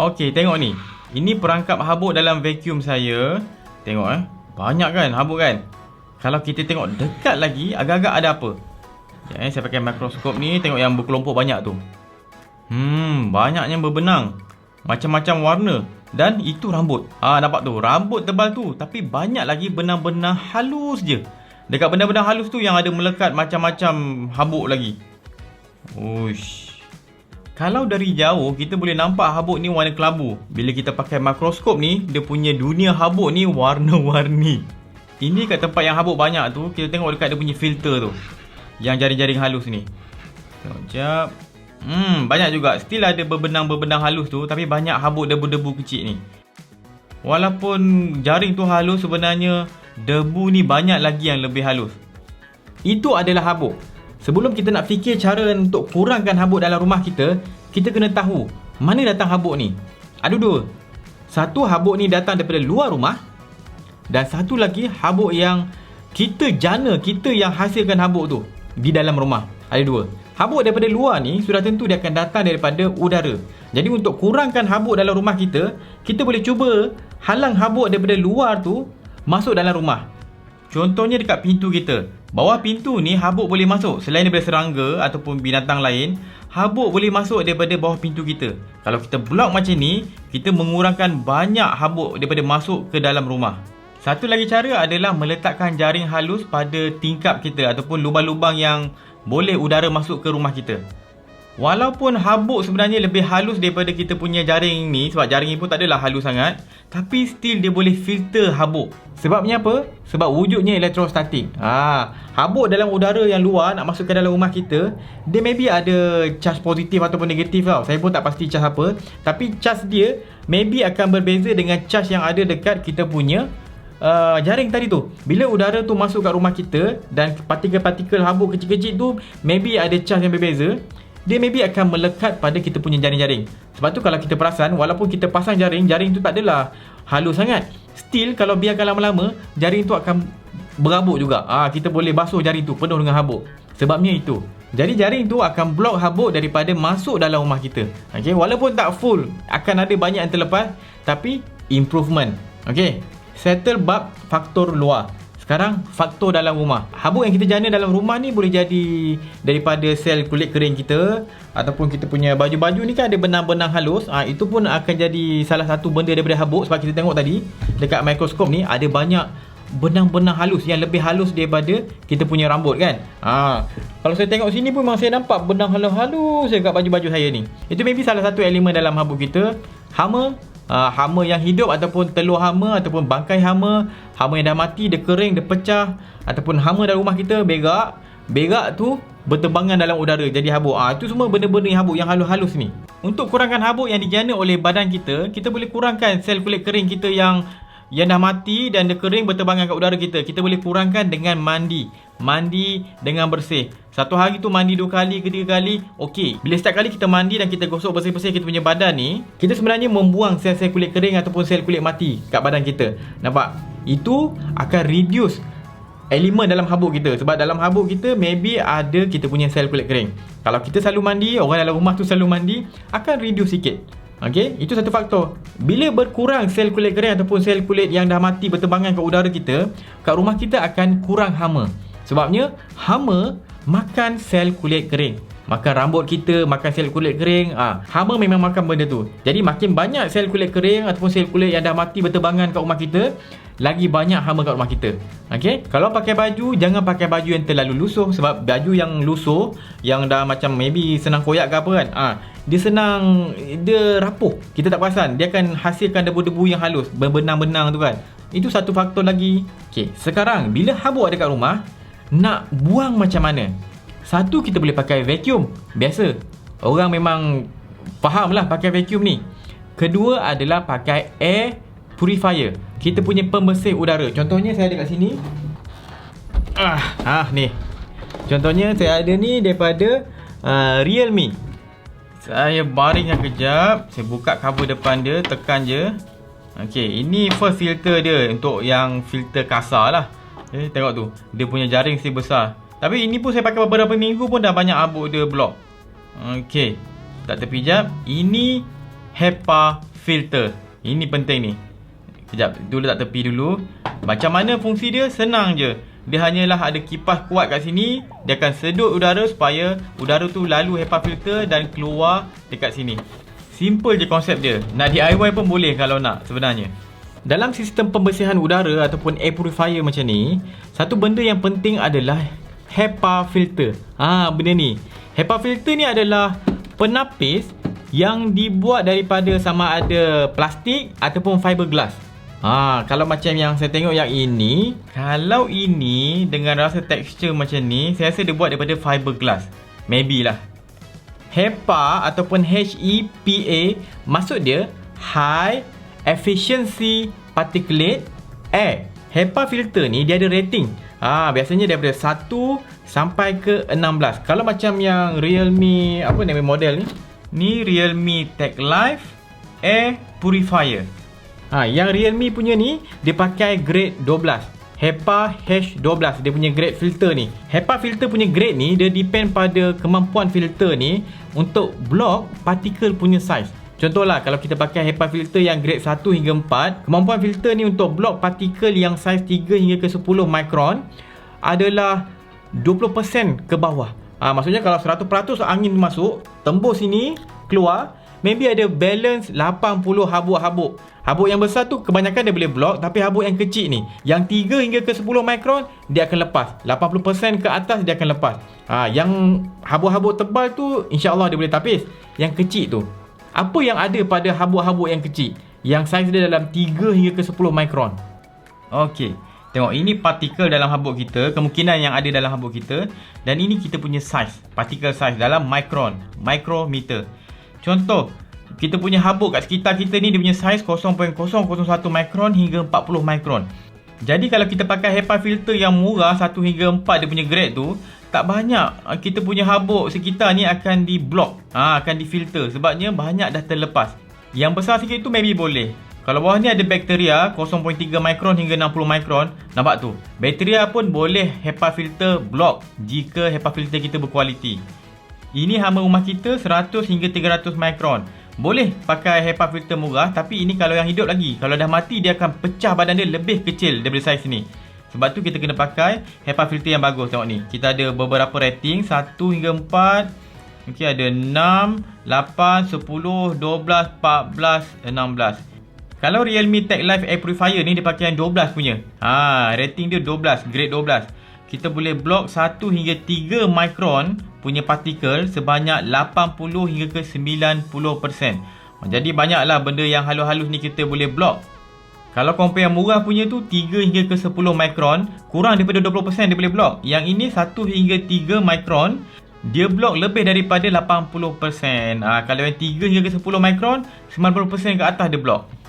Okey, tengok ni. Ini perangkap habuk dalam vacuum saya. Tengok eh. Banyak kan habuk kan? Kalau kita tengok dekat lagi, agak-agak ada apa? Ya, eh, saya pakai mikroskop ni, tengok yang berkelompok banyak tu. Hmm, banyaknya berbenang. Macam-macam warna. Dan itu rambut. Ah, nampak tu. Rambut tebal tu. Tapi banyak lagi benang-benang halus je. Dekat benang-benang halus tu yang ada melekat macam-macam habuk lagi. Uish. Kalau dari jauh, kita boleh nampak habuk ni warna kelabu. Bila kita pakai mikroskop ni, dia punya dunia habuk ni warna-warni. Ini kat tempat yang habuk banyak tu, kita tengok dekat dia punya filter tu. Yang jaring-jaring halus ni. Tengok jap. Hmm, banyak juga. Still ada berbenang-berbenang halus tu, tapi banyak habuk debu-debu kecil ni. Walaupun jaring tu halus sebenarnya debu ni banyak lagi yang lebih halus. Itu adalah habuk. Sebelum kita nak fikir cara untuk kurangkan habuk dalam rumah kita, kita kena tahu mana datang habuk ni. Ada dua. Satu habuk ni datang daripada luar rumah dan satu lagi habuk yang kita jana, kita yang hasilkan habuk tu di dalam rumah. Ada dua. Habuk daripada luar ni sudah tentu dia akan datang daripada udara. Jadi untuk kurangkan habuk dalam rumah kita, kita boleh cuba halang habuk daripada luar tu masuk dalam rumah. Contohnya dekat pintu kita. Bawah pintu ni habuk boleh masuk. Selain daripada serangga ataupun binatang lain, habuk boleh masuk daripada bawah pintu kita. Kalau kita blok macam ni, kita mengurangkan banyak habuk daripada masuk ke dalam rumah. Satu lagi cara adalah meletakkan jaring halus pada tingkap kita ataupun lubang-lubang yang boleh udara masuk ke rumah kita. Walaupun habuk sebenarnya lebih halus daripada kita punya jaring ni sebab jaring ni pun tak adalah halus sangat tapi still dia boleh filter habuk. Sebabnya apa? Sebab wujudnya elektrostatik. Ha, habuk dalam udara yang luar nak masuk ke dalam rumah kita, dia maybe ada charge positif ataupun negatif tau. Saya pun tak pasti charge apa, tapi charge dia maybe akan berbeza dengan charge yang ada dekat kita punya Uh, jaring tadi tu Bila udara tu masuk kat rumah kita Dan partikel-partikel habuk kecil-kecil tu Maybe ada charge yang berbeza dia maybe akan melekat pada kita punya jaring-jaring. Sebab tu kalau kita perasan, walaupun kita pasang jaring, jaring tu tak adalah halus sangat. Still, kalau biarkan lama-lama, jaring tu akan berabuk juga. Ah, kita boleh basuh jaring tu penuh dengan habuk. Sebabnya itu. Jadi jaring tu akan blok habuk daripada masuk dalam rumah kita. Okay, walaupun tak full, akan ada banyak yang terlepas. Tapi, improvement. Okay, settle bab faktor luar. Sekarang faktor dalam rumah. Habuk yang kita jana dalam rumah ni boleh jadi daripada sel kulit kering kita ataupun kita punya baju-baju ni kan ada benang-benang halus. Ah ha, itu pun akan jadi salah satu benda daripada habuk sebab kita tengok tadi dekat mikroskop ni ada banyak benang-benang halus yang lebih halus daripada kita punya rambut kan. Ha, kalau saya tengok sini pun memang saya nampak benang halus-halus dekat baju-baju saya ni. Itu maybe salah satu elemen dalam habuk kita. Hama uh, hama yang hidup ataupun telur hama ataupun bangkai hama, hama yang dah mati, dia kering, dia pecah ataupun hama dalam rumah kita berak, berak tu berterbangan dalam udara jadi habuk. Ah uh, itu semua benda-benda yang habuk yang halus-halus ni. Untuk kurangkan habuk yang dijana oleh badan kita, kita boleh kurangkan sel kulit kering kita yang yang dah mati dan dia kering berterbangan kat udara kita. Kita boleh kurangkan dengan mandi. Mandi dengan bersih. Satu hari tu mandi dua kali ke tiga kali, okey. Bila setiap kali kita mandi dan kita gosok bersih-bersih kita punya badan ni, kita sebenarnya membuang sel-sel kulit kering ataupun sel kulit mati kat badan kita. Nampak? Itu akan reduce elemen dalam habuk kita. Sebab dalam habuk kita, maybe ada kita punya sel kulit kering. Kalau kita selalu mandi, orang dalam rumah tu selalu mandi, akan reduce sikit. Okey, itu satu faktor. Bila berkurang sel kulit kering ataupun sel kulit yang dah mati berterbangan ke udara kita, kat rumah kita akan kurang hama. Sebabnya hama makan sel kulit kering. Makan rambut kita, makan sel kulit kering. Ah, ha, hama memang makan benda tu. Jadi makin banyak sel kulit kering ataupun sel kulit yang dah mati berterbangan kat rumah kita, lagi banyak hama kat rumah kita. Okey, kalau pakai baju jangan pakai baju yang terlalu lusuh sebab baju yang lusuh yang dah macam maybe senang koyak ke apa kan. Ah, ha, dia senang dia rapuh kita tak perasan dia akan hasilkan debu-debu yang halus berbenang-benang tu kan itu satu faktor lagi okey sekarang bila habuk ada kat rumah nak buang macam mana satu kita boleh pakai vacuum. Biasa. Orang memang faham lah pakai vacuum ni. Kedua adalah pakai air purifier. Kita punya pembersih udara. Contohnya saya ada kat sini. Ah ah ni. Contohnya saya ada ni daripada uh, Realme. Saya baringkan kejap. Saya buka cover depan dia Tekan je. Okay Ini first filter dia Untuk yang filter kasar lah. Eh tengok tu. Dia punya jaring si besar Tapi ini pun saya pakai beberapa minggu pun Dah banyak habuk dia block Okay Tak tepi jap Ini HEPA filter. Ini penting ni. Sekejap, dulu tak tepi dulu. Macam mana fungsi dia? Senang je. Dia hanyalah ada kipas kuat kat sini. Dia akan sedut udara supaya udara tu lalu HEPA filter dan keluar dekat sini. Simple je konsep dia. Nak DIY pun boleh kalau nak sebenarnya. Dalam sistem pembersihan udara ataupun air purifier macam ni, satu benda yang penting adalah HEPA filter. Ah, ha, benda ni. HEPA filter ni adalah penapis yang dibuat daripada sama ada plastik ataupun fiberglass. Ha, kalau macam yang saya tengok yang ini, kalau ini dengan rasa tekstur macam ni, saya rasa dia buat daripada fiberglass. Maybe lah. HEPA ataupun HEPA maksud dia High Efficiency Particulate Air. HEPA filter ni dia ada rating. Ha, biasanya daripada 1 sampai ke 16. Kalau macam yang Realme apa nama model ni? Ni Realme Tech Life Air Purifier. Ha, yang Realme punya ni dia pakai grade 12. HEPA H12 dia punya grade filter ni. HEPA filter punya grade ni dia depend pada kemampuan filter ni untuk block partikel punya size. Contohlah kalau kita pakai HEPA filter yang grade 1 hingga 4, kemampuan filter ni untuk block partikel yang size 3 hingga ke 10 micron adalah 20% ke bawah. Ha, maksudnya kalau 100% angin masuk, tembus sini, keluar, maybe ada balance 80 habuk-habuk. Habuk yang besar tu kebanyakan dia boleh block tapi habuk yang kecil ni yang 3 hingga ke 10 mikron dia akan lepas. 80% ke atas dia akan lepas. Ha yang habuk-habuk tebal tu insya-Allah dia boleh tapis. Yang kecil tu. Apa yang ada pada habuk-habuk yang kecil? Yang saiz dia dalam 3 hingga ke 10 mikron. Okey. Tengok ini partikel dalam habuk kita, kemungkinan yang ada dalam habuk kita dan ini kita punya saiz, partikel saiz dalam mikron, micrometer. Contoh, kita punya habuk kat sekitar kita ni dia punya saiz 0.001 mikron hingga 40 mikron. Jadi kalau kita pakai HEPA filter yang murah 1 hingga 4 dia punya grade tu, tak banyak ah, kita punya habuk sekitar ni akan di block, ha, akan difilter sebabnya banyak dah terlepas. Yang besar sikit tu maybe boleh. Kalau bawah ni ada bakteria 0.3 mikron hingga 60 mikron, nampak tu. Bakteria pun boleh HEPA filter block jika HEPA filter kita berkualiti. Ini hama rumah kita 100 hingga 300 mikron. Boleh pakai HEPA filter murah tapi ini kalau yang hidup lagi. Kalau dah mati dia akan pecah badan dia lebih kecil daripada saiz ni. Sebab tu kita kena pakai HEPA filter yang bagus. Tengok ni. Kita ada beberapa rating. 1 hingga 4. Okay ada 6, 8, 10, 12, 14, 16. Kalau Realme Tech Life Air Purifier ni dia pakai yang 12 punya. Ha, rating dia 12, grade 12 kita boleh block 1 hingga 3 micron punya partikel sebanyak 80 hingga ke 90%. Jadi banyaklah benda yang halus-halus ni kita boleh block. Kalau compare yang murah punya tu 3 hingga ke 10 micron, kurang daripada 20% dia boleh block. Yang ini 1 hingga 3 micron, dia block lebih daripada 80%. Ha, kalau yang 3 hingga ke 10 micron, 90% ke atas dia block.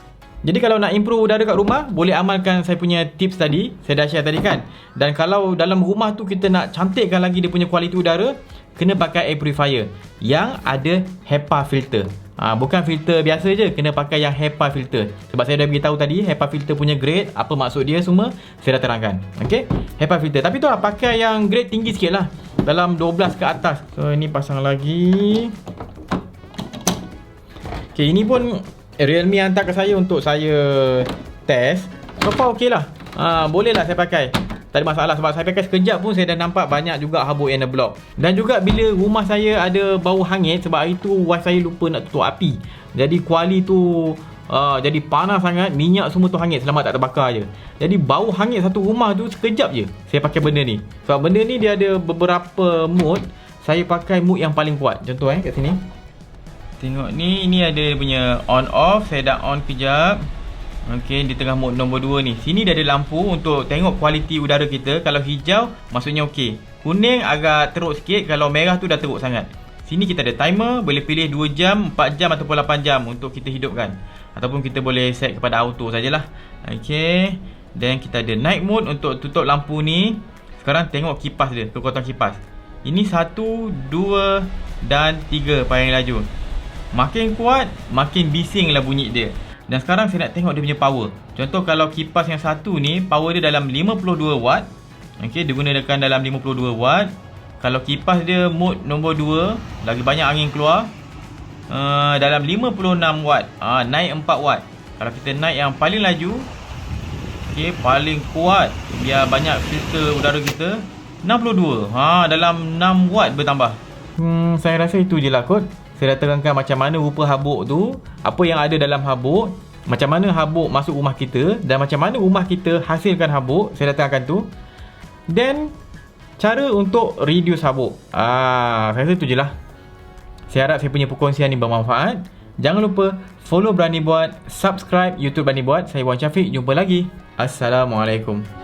Jadi kalau nak improve udara kat rumah, boleh amalkan saya punya tips tadi, saya dah share tadi kan. Dan kalau dalam rumah tu kita nak cantikkan lagi dia punya kualiti udara, kena pakai air purifier yang ada HEPA filter. Ha, bukan filter biasa je, kena pakai yang HEPA filter. Sebab saya dah beritahu tadi, HEPA filter punya grade, apa maksud dia semua, saya dah terangkan. Okay, HEPA filter. Tapi tu lah, pakai yang grade tinggi sikit lah. Dalam 12 ke atas. So, ini pasang lagi. Okay, ini pun Realme hantar ke saya untuk saya test. So far okey lah. Ha, boleh lah saya pakai. Tak ada masalah sebab saya pakai sekejap pun saya dah nampak banyak juga habuk yang block. Dan juga bila rumah saya ada bau hangit sebab hari tu wife saya lupa nak tutup api. Jadi kuali tu uh, jadi panas sangat, minyak semua tu hangit selamat tak terbakar je. Jadi bau hangit satu rumah tu sekejap je saya pakai benda ni. Sebab benda ni dia ada beberapa mode. Saya pakai mode yang paling kuat. Contoh eh kat sini. Tengok ni, ini ada punya on off. Saya dah on kejap. Okey, di tengah mode nombor 2 ni. Sini dia ada lampu untuk tengok kualiti udara kita. Kalau hijau, maksudnya okey. Kuning agak teruk sikit. Kalau merah tu dah teruk sangat. Sini kita ada timer. Boleh pilih 2 jam, 4 jam ataupun 8 jam untuk kita hidupkan. Ataupun kita boleh set kepada auto sajalah. Okey. Dan kita ada night mode untuk tutup lampu ni. Sekarang tengok kipas dia, kekuatan kipas. Ini 1, 2 dan 3 paling laju. Makin kuat, makin bising lah bunyi dia. Dan sekarang saya nak tengok dia punya power. Contoh kalau kipas yang satu ni, power dia dalam 52 watt. Okey, dia gunakan dalam 52 watt. Kalau kipas dia mode nombor 2, lagi banyak angin keluar. uh, dalam 56 watt. Ah uh, naik 4 watt. Kalau kita naik yang paling laju okey paling kuat biar banyak filter udara kita 62. Ha dalam 6 watt bertambah. Hmm saya rasa itu je lah kot. Saya dah terangkan macam mana rupa habuk tu, apa yang ada dalam habuk, macam mana habuk masuk rumah kita dan macam mana rumah kita hasilkan habuk. Saya dah terangkan tu. Dan cara untuk reduce habuk. Ah, saya rasa itu je lah. Saya harap saya punya perkongsian ni bermanfaat. Jangan lupa follow Berani Buat, subscribe YouTube Berani Buat. Saya Wan Syafiq, jumpa lagi. Assalamualaikum.